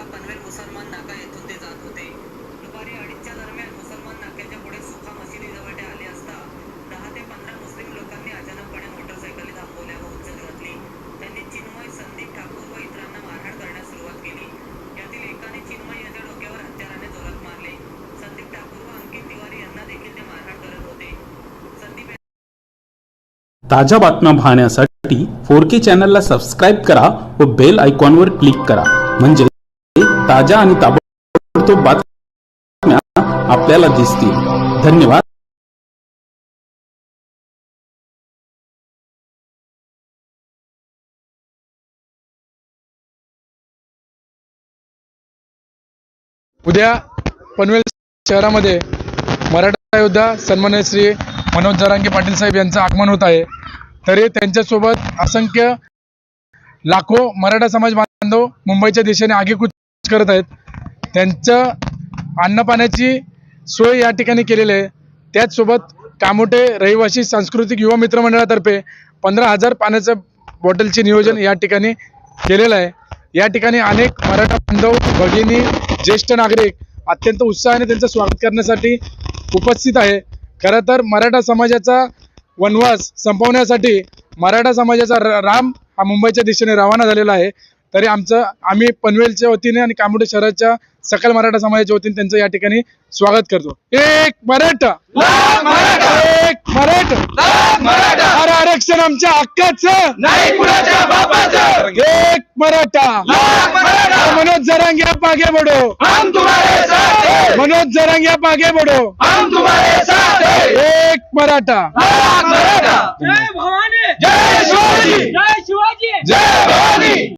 आता पनवेल मुसलमान नाका येथून ते जात होते. दुपारी अडीचच्या दरम्यान मुसलमान नाक्याच्या पुढे सुखा मशिदीजवळ ते आले असता दहा ते पंधरा मुस्लिम लोकांनी अचानकपणे मोटरसायकली थांबवल्या व उचल घातली. त्यांनी चिन्मय संदीप ठाकूर व इतरांना मारहाण करण्यास सुरुवात केली. यातील एकाने चिन्मय याच्या डोक्यावर हत्याराने जोरात मारले. संदीप ठाकूर व अंकित तिवारी यांना देखील ते मारहाण करत होते. संदीप ताज्या बातम्या पाहण्यासाठी फोर के चॅनलला सबस्क्राईब करा व बेल आयकॉनवर क्लिक करा. म्हणजे ताज्या आणि ताबडतोब बातम्या आपल्याला दिसतील. धन्यवाद. उद्या पनवेल शहरामध्ये मराठा योद्धा सन्मान्य श्री मनोज जरांगे पाटील साहेब यांचं आगमन होत आहे. तरी त्यांच्यासोबत असंख्य लाखो मराठा समाज बांधव मुंबईच्या दिशेने आगेकूच करत आहेत. त्यांचं अन्नपाण्याची सोय या ठिकाणी केलेली आहे. त्याचसोबत कामोटे रहिवासी सांस्कृतिक युवा मित्र मंडळातर्फे पंधरा हजार पाण्याचं बॉटलचे नियोजन या ठिकाणी केलेलं आहे. या ठिकाणी अनेक मराठा बांधव भगिनी ज्येष्ठ नागरिक अत्यंत उत्साहाने त्यांचं स्वागत करण्यासाठी उपस्थित आहे. खरं तर मराठा समाजाचा वनवास संपवण्यासाठी मराठा समाजाचा राम हा मुंबईच्या दिशेने रवाना झालेला आहे. तरी आमचं आम्ही पनवेलच्या वतीने आणि कामोडे शहराच्या सकल मराठा समाजाच्या वतीने त्यांचं या ठिकाणी स्वागत करतो. एक मराठा! एक मराठा! अरे आरक्षण आमच्या हक्काचं! नाही कुणाच्या बापाचं! एक मराठा! मनोज जरांगे आप आगे बढ़ो हम तुम्हारे साथ हैं! मनोज जरांगे आप आगे बढ़ो हम तुम्हारे साथ हैं! एक मराठा! जय भवानी! जय शिवाजी! जय शिवाजी! जय